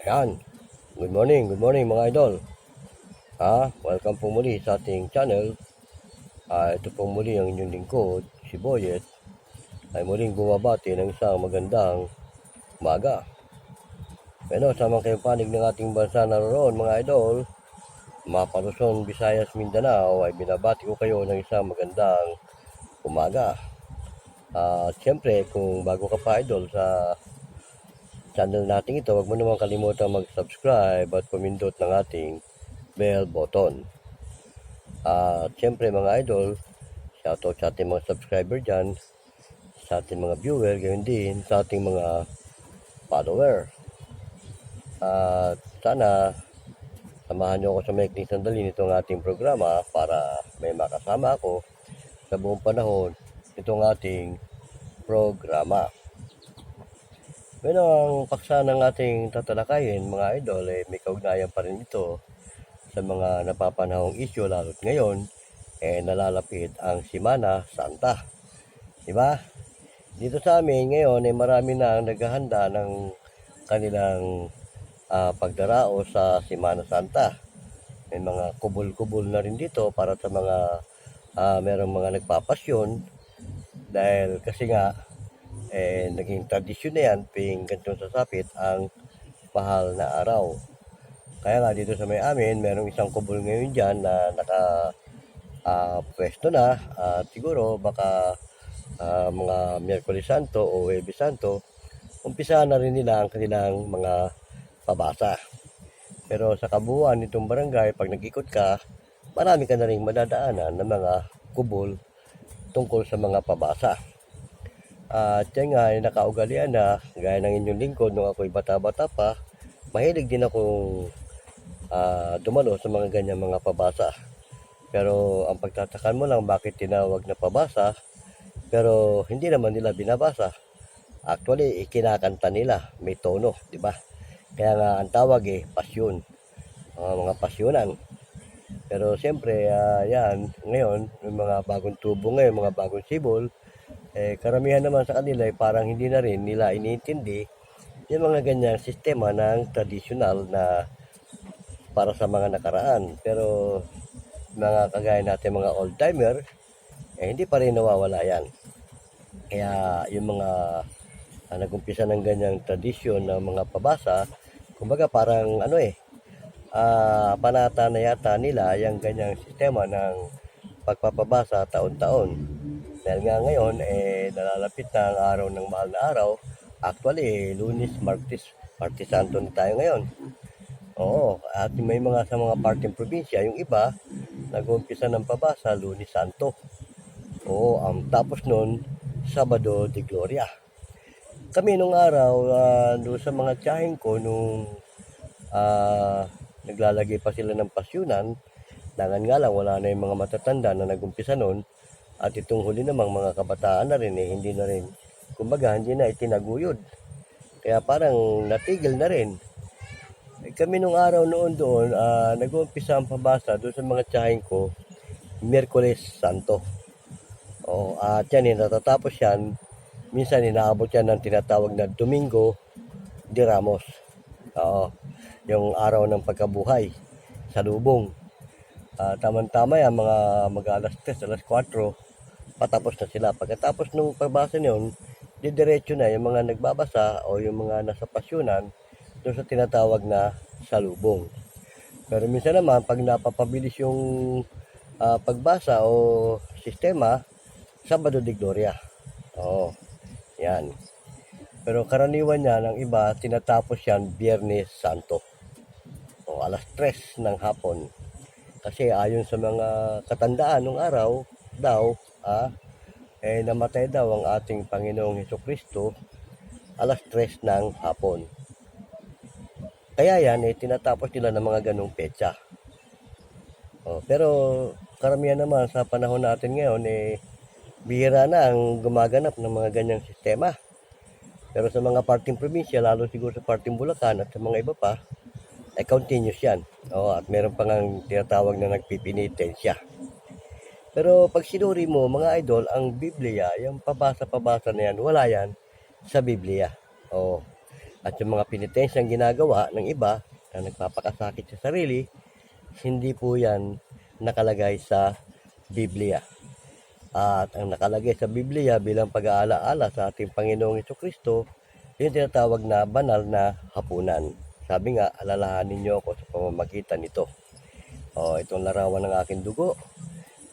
Ayan. Good morning, good morning mga idol. Ha, welcome po muli sa ating channel. Ah, ito po muli ang inyong lingkod, si Boyet. Ay muling bumabati ng isang magandang umaga. Pero sa mga panig ng ating bansa naroon mga idol, mga Luzon, Visayas, Mindanao ay binabati ko kayo ng isang magandang umaga. At siyempre, kung bago ka pa idol sa channel natin ito, huwag mo naman kalimutan mag-subscribe at pumindot ng ating bell button. At siyempre mga idol, shoutout sa ating mga subscriber dyan, sa ating mga viewer, gayon din sa ating mga follower. At sana samahan niyo ako sa maikling sandali nitong ating programa para may makasama ako sa buong panahon itong ating programa. Bueno, ang paksa ng ating tatalakayin, mga idol, eh, may kaugnayan pa rin ito sa mga napapanahong isyo, lalo't ngayon, eh, nalalapit ang Simana Santa. Di ba? Dito sa amin ngayon, eh, marami na ang naghahanda ng kanilang ah, pagdarao sa Simana Santa. May mga kubol-kubol na rin dito para sa mga ah, merong mga nagpapasyon dahil kasi nga eh, naging tradisyon na yan tuwing ganitong sasapit ang mahal na araw. Kaya nga dito sa may amin, merong isang kubol ngayon dyan na naka ah, pwesto na at siguro baka ah, mga Miyerkules Santo o Huwebes Santo, umpisa na rin nila ang kanilang mga pabasa. Pero sa kabuuan nitong barangay, pag nag-ikot ka, marami ka na rin madadaanan ng mga kubol tungkol sa mga pabasa. At yan nga, nakaugalian na, gaya ng inyong lingkod nung ako'y bata-bata pa, mahilig din akong ah, dumalo sa mga ganyan mga pabasa. Pero ang pagtatakan mo lang bakit tinawag na pabasa, pero hindi naman nila binabasa. Actually, ikinakanta nila, may tono, di ba? Kaya nga ang tawag eh, pasyon. Mga mga pasyonan. Pero siyempre, ah, yan, ngayon, yung mga bagong tubo ngayon, mga bagong sibol, eh, karamihan naman sa kanila ay parang hindi na rin nila iniintindi yung mga ganyang sistema ng tradisyonal na para sa mga nakaraan. Pero mga kagaya natin mga old-timer, eh, hindi pa rin nawawala yan. Kaya yung mga ah, nagumpisa ng ganyang tradisyon ng mga pabasa, kumbaga parang ano eh, ah, panata na yata nila yung ganyang sistema ng pagpapabasa taon-taon. Dahil nga ngayon, eh, nalalapit na ang araw ng mahal na araw. Actually, eh, lunes, martes, martes santo na tayo ngayon. Oo, at may mga sa mga parting probinsya, yung iba, nag-umpisa ng pabasa, lunes santo. Oo, ang tapos nun, Sabado de Gloria. Kami nung araw, ah, doon sa mga tiyahin ko, nung ah, naglalagay pa sila ng pasyunan, dangan nga lang, wala na yung mga matatanda na nag-umpisa nun, at itong huli namang mga kabataan na rin, eh, hindi na rin, kumbaga, hindi na itinaguyod. Kaya parang natigil na rin. Eh, kami nung araw noon doon, ah, nag-uumpisa ang pabasa doon sa mga tiyahin ko, Miyerkules Santo. O, at yan, eh, natatapos yan, minsan inaabot yan ng tinatawag na Domingo de Ramos. Oo, yung araw ng pagkabuhay sa lubong. Ah, tama-tama yan, mga mag-alas 3, alas 4, patapos na sila. Pagkatapos nung pagbasa niyon, didiretso na yung mga nagbabasa o yung mga nasa pasyunan doon sa tinatawag na salubong. Pero minsan naman, pag napapabilis yung ah, pagbasa o sistema, Sabado de Gloria. Oo, yan. Pero karaniwan niya ng iba, tinatapos yan Biyernes Santo. O alas 3 ng hapon. Kasi ayon sa mga katandaan ng araw, daw, ah, eh, namatay daw ang ating Panginoong Heso Kristo alas 3 ng hapon. Kaya yan, eh, tinatapos nila ng mga ganong petsa. Oh, pero karamihan naman sa panahon natin ngayon, eh, bihira na ang gumaganap ng mga ganyang sistema. Pero sa mga parting probinsya, lalo siguro sa parting Bulacan at sa mga iba pa, ay continuous yan. Oo, at meron pa nga tinatawag na nagpipinitensya. Pero pag sinuri mo, mga idol, ang Biblia, yung pabasa-pabasa na yan, wala yan sa Biblia. Oo. at yung mga penitensyang ginagawa ng iba na nagpapakasakit sa sarili, hindi po yan nakalagay sa Biblia. At ang nakalagay sa Biblia bilang pag-aalaala sa ating Panginoong Heso Kristo, yung tinatawag na banal na hapunan. Sabi nga, alalahanin niyo ako sa pamamagitan nito. O, itong larawan ng aking dugo,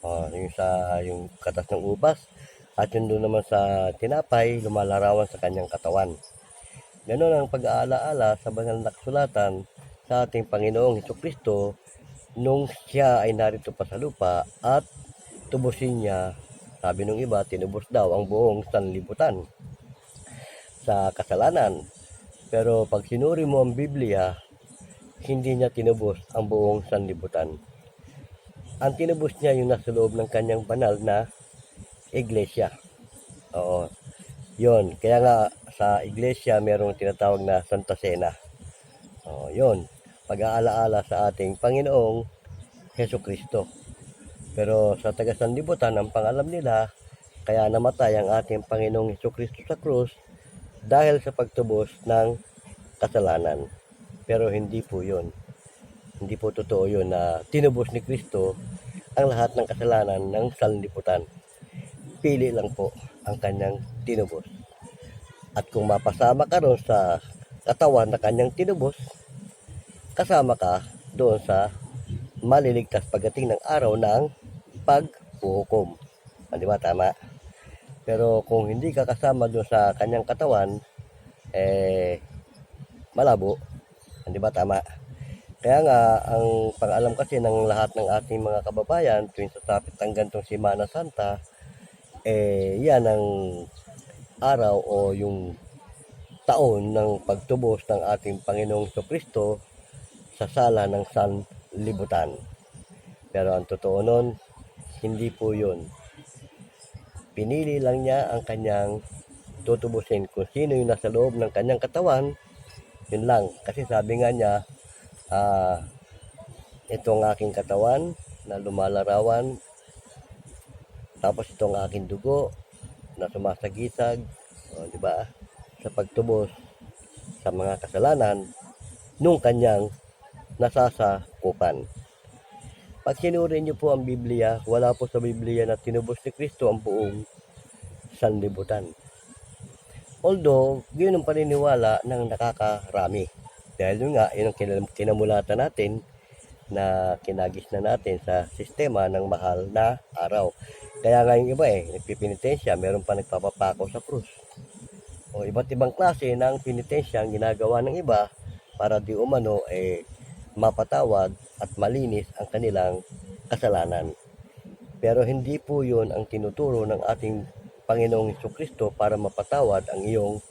o, yung sa yung katas ng ubas, at yun doon naman sa tinapay, lumalarawan sa kanyang katawan. Ganon ang pag-aalaala sa banal na kasulatan sa ating Panginoong Heso Kristo nung siya ay narito pa sa lupa at tubusin niya, sabi nung iba, tinubos daw ang buong sanlibutan sa kasalanan. Pero pag sinuri mo ang Biblia, hindi niya tinubos ang buong sanlibutan. Ang tinubos niya yung nasa loob ng kanyang banal na iglesia. Oo. Yon, kaya nga sa iglesia merong tinatawag na Santa Cena. Oh, yon. Pag-aalaala sa ating Panginoong Heso Kristo. Pero sa taga sanlibutan, ang pangalam nila, kaya namatay ang ating Panginoong Heso Kristo sa krus dahil sa pagtubos ng kasalanan. Pero hindi po yun. Hindi po totoo yun na tinubos ni Kristo ang lahat ng kasalanan ng sanlibutan. Pili lang po ang kanyang tinubos. At kung mapasama ka ron sa katawan na kanyang tinubos, kasama ka doon sa maliligtas pagdating ng araw ng paghuhukom. Ah, Di ba tama? Pero kung hindi ka kasama doon sa kanyang katawan, eh, malabo. Ah, Di ba tama? Kaya nga, ang pang-alam kasi ng lahat ng ating mga kababayan tuwing sasapit ang gantong Simana Santa, eh, yan ang araw o yung taon ng pagtubos ng ating Panginoong Kristo sa sala ng sanlibutan. Pero ang totoo nun, hindi po yun. Pinili lang niya ang kanyang tutubusin. Kung sino yung nasa loob ng kanyang katawan, yun lang. Kasi sabi nga niya, ah, itong aking katawan na lumalarawan, tapos itong aking dugo na sumasagisag, o, di ba, sa pagtubos sa mga kasalanan nung kanyang nasasakupan. Pag sinuri niyo po ang Biblia, wala po sa Biblia na tinubos ni Kristo ang buong sanlibutan. Although, yun ang paniniwala ng nakakarami. Dahil yun nga, yun ang kinam- kinamulatan natin na kinagis na natin sa sistema ng mahal na araw. Kaya nga yung iba eh, nagpipinitensya, meron pa nagpapapako sa krus. O iba't ibang klase ng pinitensya ang ginagawa ng iba para di umano eh mapatawad at malinis ang kanilang kasalanan. Pero hindi po yun ang tinuturo ng ating Panginoong Kristo para mapatawad ang iyong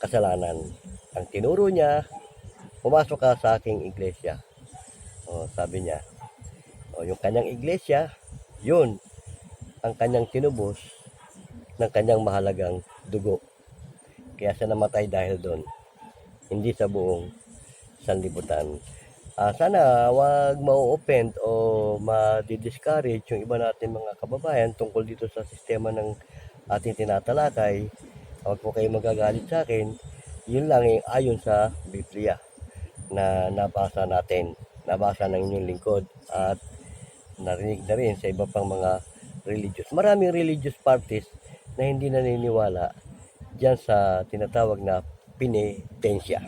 kasalanan. Ang tinuro niya, pumasok ka sa aking iglesia. O, sabi niya. O, yung kanyang iglesia, yun ang kanyang tinubos ng kanyang mahalagang dugo. Kaya siya namatay dahil doon. Hindi sa buong sanlibutan. Ah, sana wag mau-offend o ma-discourage yung iba natin mga kababayan tungkol dito sa sistema ng ating tinatalakay. Huwag po kayo magagalit sa akin. Yun lang yung ayon sa Biblia na nabasa natin. Nabasa ng inyong lingkod at narinig na rin sa iba pang mga religious. Maraming religious parties na hindi naniniwala dyan sa tinatawag na pinitensya.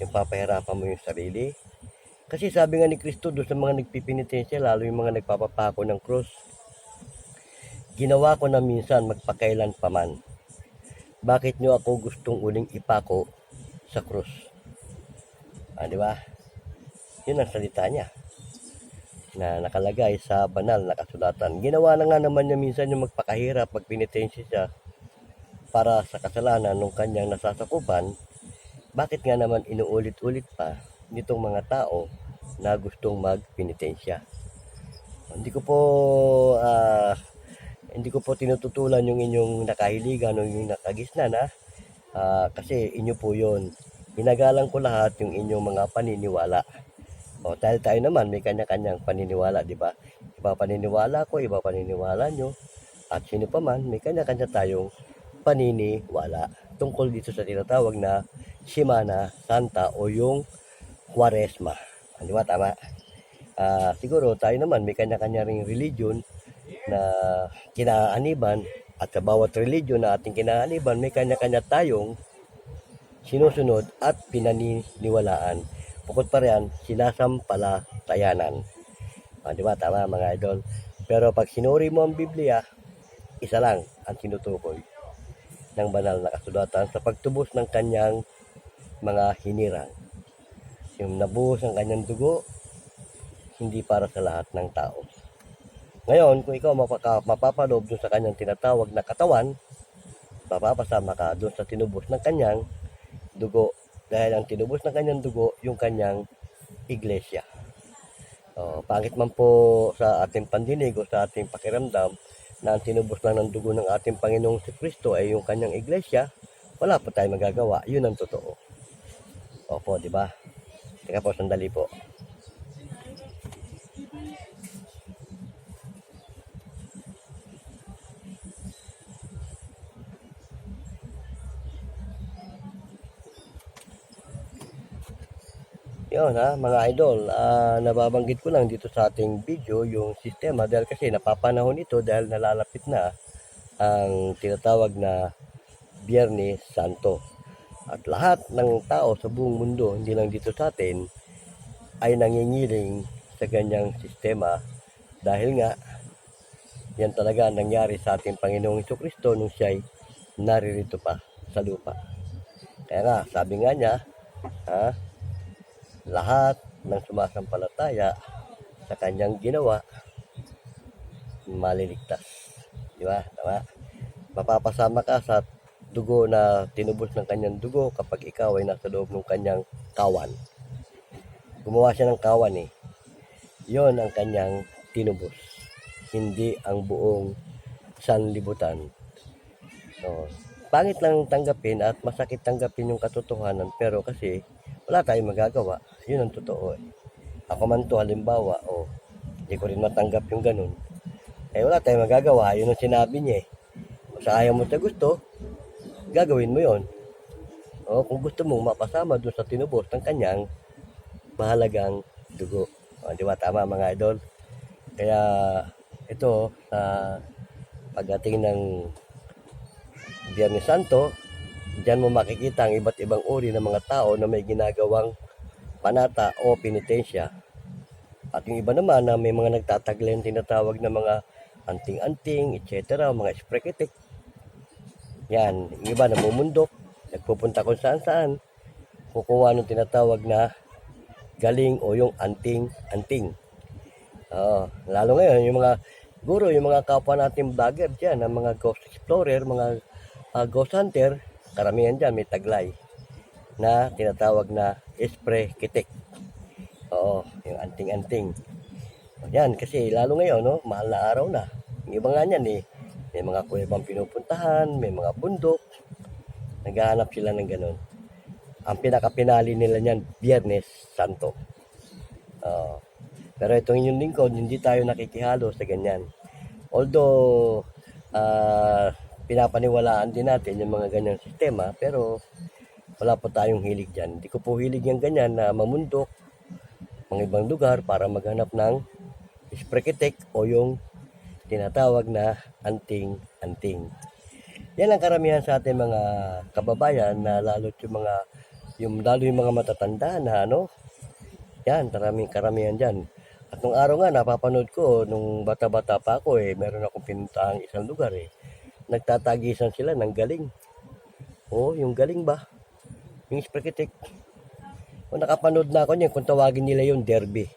Yung papahirapan mo yung sarili, kasi sabi nga ni Kristo doon sa mga nagpipinitensya, lalo yung mga nagpapapako ng krus, ginawa ko na minsan magpakailan paman. Bakit nyo ako gustong uling ipako sa krus? Ah, di ba? Yun ang salita niya na nakalagay sa banal na kasulatan. Ginawa na nga naman niya minsan yung magpakahirap, magpinitensya siya para sa kasalanan ng kanyang nasasakupan. Bakit nga naman inuulit-ulit pa nitong mga tao na gustong magpinitensya. Hindi ko po ah, hindi ko po tinututulan yung inyong nakahiligan o yung nakagisnan ha. Ah, kasi inyo po yon. Ginagalang ko lahat yung inyong mga paniniwala. O dahil tayo naman may kanya-kanyang paniniwala, di ba? Iba paniniwala ko, iba paniniwala nyo. At sino pa man, may kanya-kanya tayong paniniwala. tungkol dito sa tinatawag na Simana Santa o yung Quaresma. Di ba? Tama. Ah, siguro tayo naman may kanya-kanya ring religion na kinaaniban at sa bawat religion na ating kinaaniban may kanya-kanya tayong sinusunod at pinaniniwalaan. Bukod pa riyan, sinasampalatayanan. Ah, di ba? Tama mga idol. Pero pag sinuri mo ang Biblia, isa lang ang tinutukoy ng banal na kasulatan sa pagtubos ng kanyang mga hinirang. Yung nabuhos ang kanyang dugo, hindi para sa lahat ng tao. Ngayon, kung ikaw mapaka, mapapaloob dun sa kanyang tinatawag na katawan, mapapasama ka dun sa tinubos ng kanyang dugo. Dahil ang tinubos ng kanyang dugo, yung kanyang iglesia. Oh, pangit man po sa ating pandinig o sa ating pakiramdam na ang tinubos lang ng dugo ng ating Panginoong si Kristo ay yung kanyang iglesia, wala po tayong magagawa. Yun ang totoo. Opo, di ba? Teka po, sandali po. Yun ha, mga idol, ah, nababanggit ko lang dito sa ating video yung sistema dahil kasi napapanahon ito dahil nalalapit na ang tinatawag na Biyernes Santo. At lahat ng tao sa buong mundo, hindi lang dito sa atin, ay nangingiling sa ganyang sistema dahil nga yan talaga ang nangyari sa ating Panginoong Iso Kristo nung siya'y naririto pa sa lupa. Kaya nga, sabi nga niya, ha, lahat ng sumasampalataya sa kanyang ginawa maliligtas. Di ba? Tama? Mapapasama ka sa dugo na tinubos ng kanyang dugo kapag ikaw ay nasa loob ng kanyang kawan. Gumawa siya ng kawan eh. Yon ang kanyang tinubos. Hindi ang buong sanlibutan. So, pangit lang tanggapin at masakit tanggapin yung katotohanan pero kasi wala tayong magagawa. Yun ang totoo. Eh. Ako man to halimbawa, o oh, hindi ko rin matanggap yung ganun. Eh wala tayong magagawa. Yun ang sinabi niya eh. Sa ayaw mo sa gusto, gagawin mo yon. O kung gusto mong mapasama doon sa tinubos ng kanyang mahalagang dugo. O, di ba tama mga idol? Kaya ito sa pagdating ng Biyernes Santo, Diyan mo makikita ang iba't ibang uri ng mga tao na may ginagawang panata o penitensya. At yung iba naman na may mga nagtataglen tinatawag na mga anting-anting, etc. mga esprekitik. Yan, yung iba namumundok, nagpupunta kung saan-saan, kukuha ng tinatawag na galing o yung anting-anting. Oo, lalo ngayon, yung mga guro, yung mga kapwa nating vlogger dyan, ang mga ghost explorer, mga uh, ghost hunter, karamihan dyan may taglay na tinatawag na spray kitik. Oo, yung anting-anting. Yan, kasi lalo ngayon, no, mahal na araw na. Yung iba nga niyan eh, may mga kuwebang pinupuntahan, may mga bundok. Naghahanap sila ng ganun. Ang pinakapinali nila niyan, Biyernes Santo. Oo. pero itong inyong lingkod, hindi tayo nakikihalo sa ganyan. Although, ah, pinapaniwalaan din natin yung mga ganyang sistema pero wala po tayong hilig dyan. Hindi ko po hilig yung ganyan na mamundok mga ibang lugar para maghanap ng sprekitek o yung tinatawag na anting-anting. Yan ang karamihan sa ating mga kababayan na lalo yung mga yung lalo yung mga matatanda na ano yan, maraming karamihan dyan. At nung araw nga, napapanood ko, nung bata-bata pa ako eh, meron akong pinuntahang isang lugar eh nagtatagisan sila ng galing. Oo, yung galing ba? Yung sprekitik. Kung nakapanood na ako niyan, kung tawagin nila yung derby.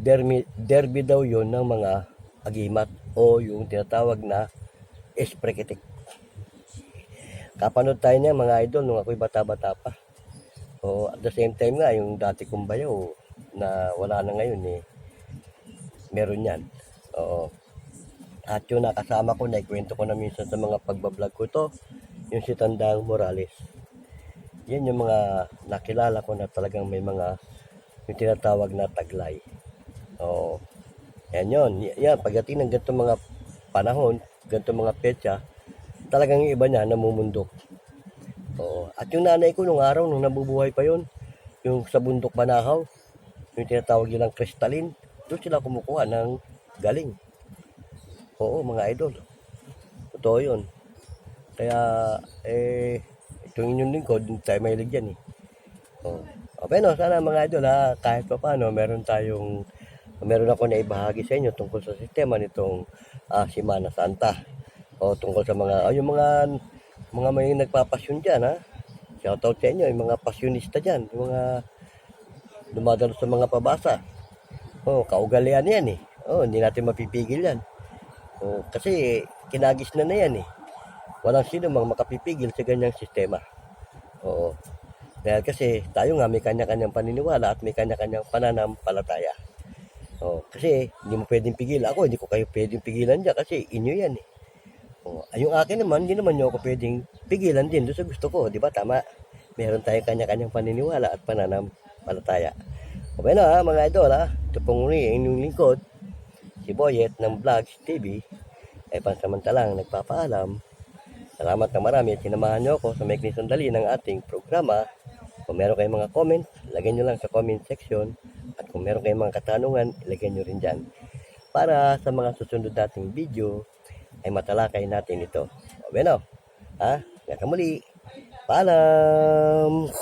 Derby, derby daw yon ng mga agimat o yung tinatawag na esprekitik. Kapanood tayo niya mga idol nung ako'y bata-bata pa. O at the same time nga, yung dati kong bayaw na wala na ngayon eh, meron yan. Oo. At yung nakasama ko, naikwento ko na minsan sa mga pagbablog ko to, yung si Tandang Morales. Yan yung mga nakilala ko na talagang may mga yung tinatawag na taglay. Oo. Yan yun. Yan, pagdating ng ganitong mga panahon, ganitong mga petsa, talagang iba niya namumundok. Oo. At yung nanay ko nung araw, nung nabubuhay pa yon yung sa bundok Banahaw, yung tinatawag nilang crystalline, doon sila kumukuha ng galing. Oo, mga idol. Totoo yun. Kaya, eh, itong inyong lingkod, tayo mahilig yan eh. Oo. Okay no, sana mga idol ha, kahit pa paano, meron tayong, meron ako na ibahagi sa inyo tungkol sa sistema nitong ah, Simana Santa. O tungkol sa mga, oh, yung mga, mga may nagpapasyon dyan ha. Shoutout sa inyo, yung mga pasyonista dyan, yung mga dumadalo sa mga pabasa. Oh, kaugalian yan eh. Oh, hindi natin mapipigil yan. Oh, kasi kinagis na na yan eh. Walang sino mang makapipigil sa ganyang sistema. Oo. Dahil kasi tayo nga may kanya-kanyang paniniwala at may kanya-kanyang pananampalataya. Oh, kasi hindi mo pwedeng pigil. Ako, hindi ko kayo pwedeng pigilan dyan kasi inyo yan eh. Ay, yung akin naman, hindi naman nyo ako pwedeng pigilan din doon sa gusto ko. Di ba? Tama. Meron tayong kanya-kanyang paniniwala at pananampalataya. Okay na ha, mga idol ha. Ito pong muli, ang inyong lingkod, si Boyet ng Vlogs TV, ay pansamantalang nagpapaalam. Salamat na marami at sinamahan nyo ako sa maikling sandali ng ating programa. Kung meron kayong mga comment, lagyan nyo lang sa comment section. At kung meron kayong mga katanungan, ilagay nyo rin dyan. Para sa mga susunod nating video, ay matalakay natin ito. O, bueno, ha? Hanggang muli. Paalam!